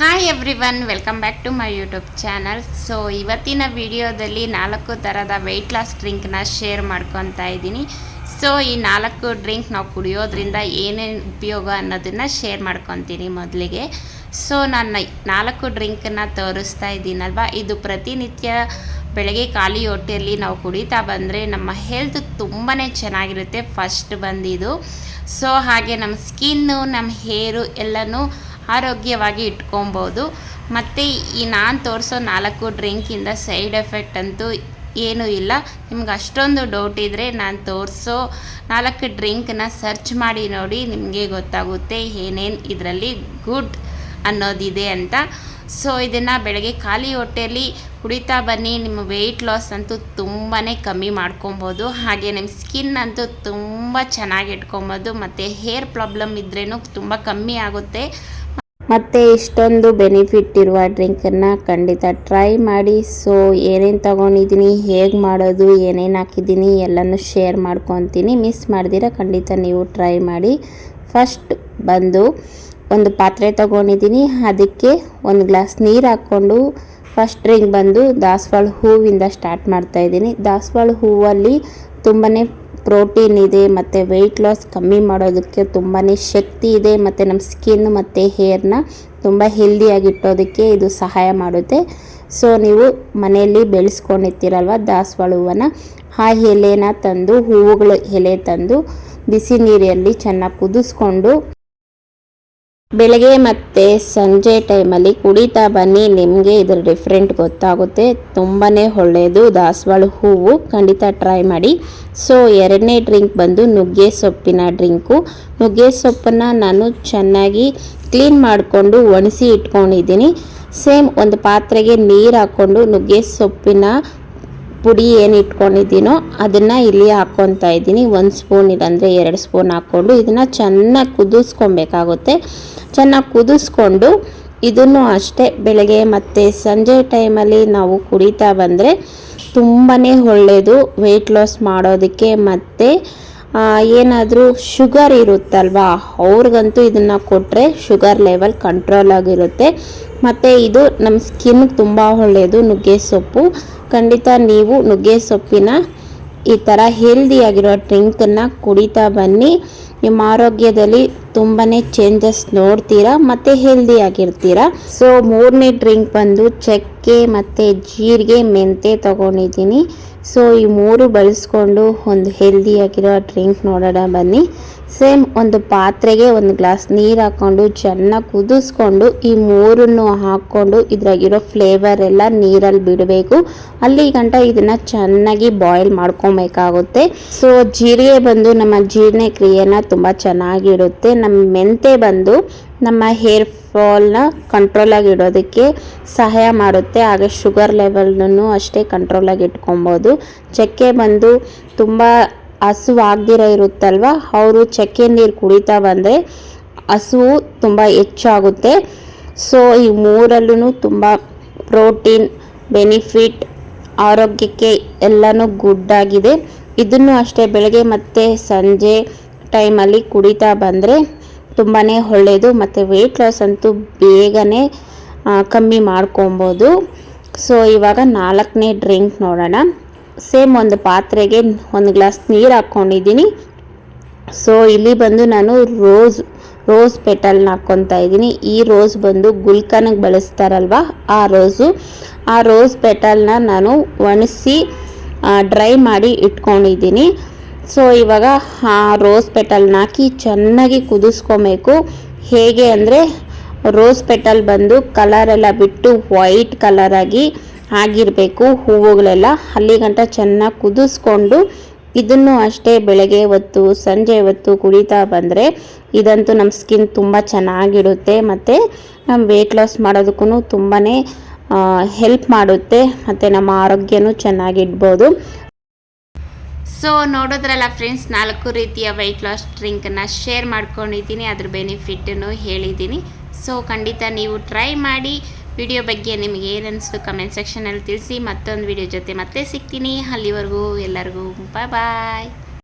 Hi everyone welcome back to my YouTube channel so ಇವತ್ತಿನ ವಿಡಿಯೋದಲ್ಲಿ ನಾಲ್ಕು ಥರದ ವೆಯ್ಟ್ ಲಾಸ್ ಡ್ರಿಂಕ್ನ ಶೇರ್ ಮಾಡ್ಕೊತಾ ಇದ್ದೀನಿ. ಸೊ ಈ ನಾಲ್ಕು ಡ್ರಿಂಕ್ ನಾವು ಕುಡಿಯೋದ್ರಿಂದ ಏನೇನು ಉಪಯೋಗ ಅನ್ನೋದನ್ನು ಶೇರ್ ಮಾಡ್ಕೊತೀನಿ ಮೊದಲಿಗೆ. ಸೊ ನಾನು ನಾಲ್ಕು ಡ್ರಿಂಕನ್ನು ತೋರಿಸ್ತಾ ಇದ್ದೀನಲ್ವ? ಇದು ಪ್ರತಿನಿತ್ಯ ಬೆಳಗ್ಗೆ ಖಾಲಿ ಹೊಟ್ಟೆಯಲ್ಲಿ ನಾವು ಕುಡಿತಾ ಬಂದರೆ ನಮ್ಮ ಹೆಲ್ತ್ ತುಂಬಾ ಚೆನ್ನಾಗಿರುತ್ತೆ ಫಸ್ಟ್ ಬಂದಿದ್ದು. ಸೊ ಹಾಗೆ ನಮ್ಮ ಸ್ಕಿನ್ನು ನಮ್ಮ ಹೇರು ಎಲ್ಲನೂ ಆರೋಗ್ಯವಾಗಿ ಇಟ್ಕೊಬೋದು. ಮತ್ತು ಈ ನಾನು ತೋರಿಸೋ ನಾಲ್ಕು ಡ್ರಿಂಕಿಂದ ಸೈಡ್ ಎಫೆಕ್ಟ್ ಅಂತೂ ಏನೂ ಇಲ್ಲ. ನಿಮ್ಗೆ ಅಷ್ಟೊಂದು ಡೌಟ್ ಇದ್ದರೆ ನಾನು ತೋರಿಸೋ ನಾಲ್ಕು ಡ್ರಿಂಕ್ನ ಸರ್ಚ್ ಮಾಡಿ ನೋಡಿ ನಿಮಗೆ ಗೊತ್ತಾಗುತ್ತೆ ಏನೇನು ಇದರಲ್ಲಿ ಗುಡ್ ಅನ್ನೋದಿದೆ ಅಂತ. ಸೊ, ಇದನ್ನು ಬೆಳಗ್ಗೆ ಖಾಲಿ ಹೊಟ್ಟೆಯಲ್ಲಿ ಕುಡಿತಾ ಬನ್ನಿ. ನಿಮ್ಮ ವೆಯ್ಟ್ ಲಾಸ್ ಅಂತೂ ತುಂಬಾ ಕಮ್ಮಿ ಮಾಡ್ಕೊಬೋದು. ಹಾಗೆ ನಿಮ್ಮ ಸ್ಕಿನ್ ಅಂತೂ ತುಂಬ ಚೆನ್ನಾಗಿ ಇಟ್ಕೊಬೋದು. ಮತ್ತು ಹೇರ್ ಪ್ರಾಬ್ಲಮ್ ಇದ್ರೇ ತುಂಬ ಕಮ್ಮಿ ಆಗುತ್ತೆ. ಮತ್ತು ಇಷ್ಟೊಂದು ಬೆನಿಫಿಟ್ ಇರುವ ಡ್ರಿಂಕನ್ನು ಖಂಡಿತ ಟ್ರೈ ಮಾಡಿ. ಸೊ ಏನೇನು ತೊಗೊಂಡಿದ್ದೀನಿ ಹೇಗೆ ಮಾಡೋದು, ಏನೇನು ಹಾಕಿದ್ದೀನಿ ಎಲ್ಲನೂ ಶೇರ್ ಮಾಡ್ಕೊತೀನಿ. ಮಿಸ್ ಮಾಡ್ದಿರ ಖಂಡಿತ ನೀವು ಟ್ರೈ ಮಾಡಿ. ಫಸ್ಟ್ ಬಂದು ಒಂದು ಪಾತ್ರೆ ತೊಗೊಂಡಿದ್ದೀನಿ ಅದಕ್ಕೆ ಒಂದು ಗ್ಲಾಸ್ ನೀರು ಹಾಕ್ಕೊಂಡು ಫಸ್ಟ್ ಡ್ರಿಂಕ್ ಬಂದು ದಾಸವಾಳ ಹೂವಿಂದ ಸ್ಟಾರ್ಟ್ ಮಾಡ್ತಾ ಇದ್ದೀನಿ. ದಾಸವಾಳ ಹೂವಲ್ಲಿ ತುಂಬಾ ಪ್ರೋಟೀನ್ ಇದೆ, ಮತ್ತು ವೆಯ್ಟ್ ಲಾಸ್ ಕಮ್ಮಿ ಮಾಡೋದಕ್ಕೆ ತುಂಬಾ ಶಕ್ತಿ ಇದೆ, ಮತ್ತು ನಮ್ಮ ಸ್ಕಿನ್ ಮತ್ತು ಹೇರ್ನ ತುಂಬ ಹೆಲ್ದಿಯಾಗಿಟ್ಟೋದಕ್ಕೆ ಇದು ಸಹಾಯ ಮಾಡುತ್ತೆ. ಸೊ ನೀವು ಮನೆಯಲ್ಲಿ ಬೆಳೆಸ್ಕೊಂಡಿರ್ತೀರಲ್ವ ದಾಸವಾಳ ಹೂವನ್ನು, ಆ ಎಲೆನ ತಂದು, ಹೂವುಗಳ ಎಲೆ ತಂದು ಬಿಸಿ ನೀರಲ್ಲಿ ಚೆನ್ನಾಗಿ ಕುದಿಸ್ಕೊಂಡು ಬೆಳಗ್ಗೆ ಮತ್ತು ಸಂಜೆ ಟೈಮಲ್ಲಿ ಕುಡಿತಾ ಬನ್ನಿ. ನಿಮಗೆ ಇದರ ಡಿಫ್ರೆಂಟ್ ಗೊತ್ತಾಗುತ್ತೆ. ತುಂಬಾ ಒಳ್ಳೆಯದು. ದಾಸವಾಳ ಹೂವು ಖಂಡಿತ ಟ್ರೈ ಮಾಡಿ. ಸೊ, ಎರಡನೇ ಡ್ರಿಂಕ್ ಬಂದು ನುಗ್ಗೆ ಸೊಪ್ಪಿನ ಡ್ರಿಂಕು. ನುಗ್ಗೆ ಸೊಪ್ಪನ್ನು ನಾನು ಚೆನ್ನಾಗಿ ಕ್ಲೀನ್ ಮಾಡಿಕೊಂಡು ಒಣಸಿ ಇಟ್ಕೊಂಡಿದ್ದೀನಿ. ಸೇಮ್ ಒಂದು ಪಾತ್ರೆಗೆ ನೀರು ಹಾಕ್ಕೊಂಡು ನುಗ್ಗೆ ಸೊಪ್ಪಿನ ಪುಡಿ ಏನು ಇಟ್ಕೊಂಡಿದ್ದೀನೋ ಅದನ್ನು ಇಲ್ಲಿ ಹಾಕ್ಕೊತಾ ಇದ್ದೀನಿ. ಒಂದು ಸ್ಪೂನ್ ಇಲ್ಲಾಂದರೆ ಎರಡು ಸ್ಪೂನ್ ಹಾಕ್ಕೊಂಡು ಇದನ್ನು ಚೆನ್ನಾಗಿ ಕುದಿಸ್ಕೊಬೇಕಾಗುತ್ತೆ. ಚೆನ್ನಾಗಿ ಕುದಿಸ್ಕೊಂಡು ಇದನ್ನು ಅಷ್ಟೇ ಬೆಳಗ್ಗೆ ಮತ್ತು ಸಂಜೆ ಟೈಮಲ್ಲಿ ನಾವು ಕುಡಿತಾ ಬಂದರೆ ತುಂಬಾ ಒಳ್ಳೆಯದು ವೆಯ್ಟ್ ಲಾಸ್ ಮಾಡೋದಕ್ಕೆ ಮತ್ತು ಏನಾದರೂ ಶುಗರ್ ಇರುತ್ತಲ್ವಾ, ಅವ್ರಿಗಂತೂ ಇದನ್ನು ಕೊಟ್ಟರೆ ಶುಗರ್ ಲೆವೆಲ್ ಕಂಟ್ರೋಲ್ ಆಗಿರುತ್ತೆ. ಮತ್ತು ಇದು ನಮ್ಮ ಸ್ಕಿನ್ಗೆ ತುಂಬ ಒಳ್ಳೆಯದು ನುಗ್ಗೆ ಸೊಪ್ಪು. ಖಂಡಿತ ನೀವು ನುಗ್ಗೆ ಸೊಪ್ಪಿನ ಈ ಥರ ಹೆಲ್ದಿಯಾಗಿರೋ ಡ್ರಿಂಕನ್ನು ಕುಡಿತಾ ಬನ್ನಿ. ನಿಮ್ಮ ಆರೋಗ್ಯದಲ್ಲಿ ತುಂಬಾ ಚೇಂಜಸ್ ನೋಡ್ತೀರಾ ಮತ್ತು ಹೆಲ್ದಿಯಾಗಿರ್ತೀರಾ ಸೊ ಮೂರನೇ ಡ್ರಿಂಕ್ ಬಂದು ಚಕ್ಕೆ ಮತ್ತು ಜೀರಿಗೆ ಮೆಂತೆ ತೊಗೊಂಡಿದ್ದೀನಿ. ಸೊ ಈ ಮೂರು ಬಳಸ್ಕೊಂಡು ಒಂದು ಹೆಲ್ದಿಯಾಗಿರೋ ಡ್ರಿಂಕ್ ನೋಡೋಣ ಬನ್ನಿ. ಸೇಮ್ ಒಂದು ಪಾತ್ರೆಗೆ ಒಂದು ಗ್ಲಾಸ್ ನೀರು ಹಾಕ್ಕೊಂಡು, ಚೆನ್ನಾಗಿ ಕುದಿಸ್ಕೊಂಡು, ಈ ಮೂರನ್ನು ಹಾಕ್ಕೊಂಡು ಇದ್ರಾಗಿರೋ ಫ್ಲೇವರ್ ಎಲ್ಲ ನೀರಲ್ಲಿ ಬಿಡಬೇಕು. ಅಲ್ಲಿ ಗಂಟ ಇದನ್ನು ಚೆನ್ನಾಗಿ ಬಾಯ್ಲ್ ಮಾಡ್ಕೊಬೇಕಾಗುತ್ತೆ. ಸೊ ಜೀರಿಗೆ ಬಂದು ನಮ್ಮ ಜೀರ್ಣಕ್ರಿಯೆನ ತುಂಬ ಚೆನ್ನಾಗಿರುತ್ತೆ. ನಮ್ಮ ಮೆಂತೆ ಬಂದು ನಮ್ಮ ಹೇರ್ ಫಾಲ್ನ ಕಂಟ್ರೋಲಾಗಿ ಇಡೋದಕ್ಕೆ ಸಹಾಯ ಮಾಡುತ್ತೆ. ಹಾಗೆ ಶುಗರ್ ಲೆವೆಲ್ನೂ ಅಷ್ಟೇ ಕಂಟ್ರೋಲಾಗಿ ಇಟ್ಕೊಬೋದು. ಚಕ್ಕೆ ಬಂದು ತುಂಬ ಹಸು ಆಗದಿರೋ ಇರುತ್ತಲ್ವ? ಅವರು ಚಕ್ಕೆ ನೀರು ಕುಡಿತಾ ಬಂದರೆ ಹಸುವು ತುಂಬ ಹೆಚ್ಚಾಗುತ್ತೆ. ಸೊ ಈ ಮೂರಲ್ಲೂ ತುಂಬ ಪ್ರೋಟೀನ್ ಬೆನಿಫಿಟ್ ಆರೋಗ್ಯಕ್ಕೆ ಎಲ್ಲನೂ ಗುಡ್ ಆಗಿದೆ. ಇದನ್ನು ಅಷ್ಟೇ ಬೆಳಗ್ಗೆ ಮತ್ತು ಸಂಜೆ ಟೈಮಲ್ಲಿ ಕುಡಿತಾ ಬಂದರೆ ತುಂಬಾ ಒಳ್ಳೆಯದು ಮತ್ತು ವೆಯ್ಟ್ ಲಾಸ್ ಅಂತೂ ಬೇಗನೆ ಕಮ್ಮಿ ಮಾಡ್ಕೊಬೋದು. ಸೊ ಇವಾಗ ನಾಲ್ಕನೇ ಡ್ರಿಂಕ್ ನೋಡೋಣ. ಸೇಮ್ ಒಂದು ಪಾತ್ರೆಗೆ ಒಂದು ಗ್ಲಾಸ್ ನೀರು ಹಾಕ್ಕೊಂಡಿದ್ದೀನಿ ಸೊ ಇಲ್ಲಿ ಬಂದು ನಾನು ರೋಸ್ ರೋಸ್ ಪೆಟಲ್ನ ಹಾಕ್ಕೊತಾ ಇದ್ದೀನಿ. ಈ ರೋಸ್ ಬಂದು ಗುಲ್ಕನಿಗೆ ಬಳಸ್ತಾರಲ್ವ, ಆ ರೋಸು ಆ ರೋಸ್ ಪೆಟಲ್ನ ನಾನು ಒಣಸಿ ಡ್ರೈ ಮಾಡಿ ಇಟ್ಕೊಂಡಿದ್ದೀನಿ. ಸೊ ಇವಾಗ, ಆ ರೋಸ್ ಪೆಟಲ್ನ ಹಾಕಿ ಚೆನ್ನಾಗಿ ಕುದಿಸ್ಕೊಬೇಕು. ಹೇಗೆ ಅಂದರೆ ರೋಸ್ ಪೆಟಲ್ ಬಂದು ಕಲರ್ ಎಲ್ಲ ಬಿಟ್ಟು ವೈಟ್ ಕಲರಾಗಿ ಆಗಿರಬೇಕು ಹೂವುಗಳೆಲ್ಲ. ಅಲ್ಲಿಗಂಟ ಚೆನ್ನಾಗಿ ಕುದಿಸ್ಕೊಂಡು ಇದನ್ನು ಅಷ್ಟೇ ಬೆಳಗ್ಗೆ ಹೊತ್ತು, ಸಂಜೆ ಹೊತ್ತು ಕುಡಿತಾ ಬಂದರೆ ಇದಂತೂ ನಮ್ಮ ಸ್ಕಿನ್ ತುಂಬ ಚೆನ್ನಾಗಿಡುತ್ತೆ ಮತ್ತು ನಮ್ಮ ವೆಯ್ಟ್ ಲಾಸ್ ಮಾಡೋದಕ್ಕೂ ತುಂಬಾ ಹೆಲ್ಪ್ ಮಾಡುತ್ತೆ ಮತ್ತು ನಮ್ಮ ಆರೋಗ್ಯನೂ ಚೆನ್ನಾಗಿಡ್ಬೋದು. ಸೊ ನೋಡೋದ್ರಲ್ಲ ಫ್ರೆಂಡ್ಸ್ ನಾಲ್ಕು ರೀತಿಯ ವೆಯ್ಟ್ ಲಾಸ್ ಡ್ರಿಂಕನ್ನು ಶೇರ್ ಮಾಡ್ಕೊಂಡಿದ್ದೀನಿ. ಅದ್ರ ಬೆನಿಫಿಟ್ಟನ್ನು ಹೇಳಿದ್ದೀನಿ. ಸೊ ಖಂಡಿತ ನೀವು ಟ್ರೈ ಮಾಡಿ. ವಿಡಿಯೋ ಬಗ್ಗೆ ನಿಮಗೆ ಏನಿಸ್ತು ಕಮೆಂಟ್ ಸೆಕ್ಷನಲ್ಲಿ ತಿಳಿಸಿ. ಮತ್ತೊಂದು ವಿಡಿಯೋ ಜೊತೆ ಮತ್ತೆ ಸಿಗ್ತೀನಿ. ಅಲ್ಲಿವರೆಗೂ ಎಲ್ಲರಿಗೂ ಬಾಯ್ ಬಾಯ್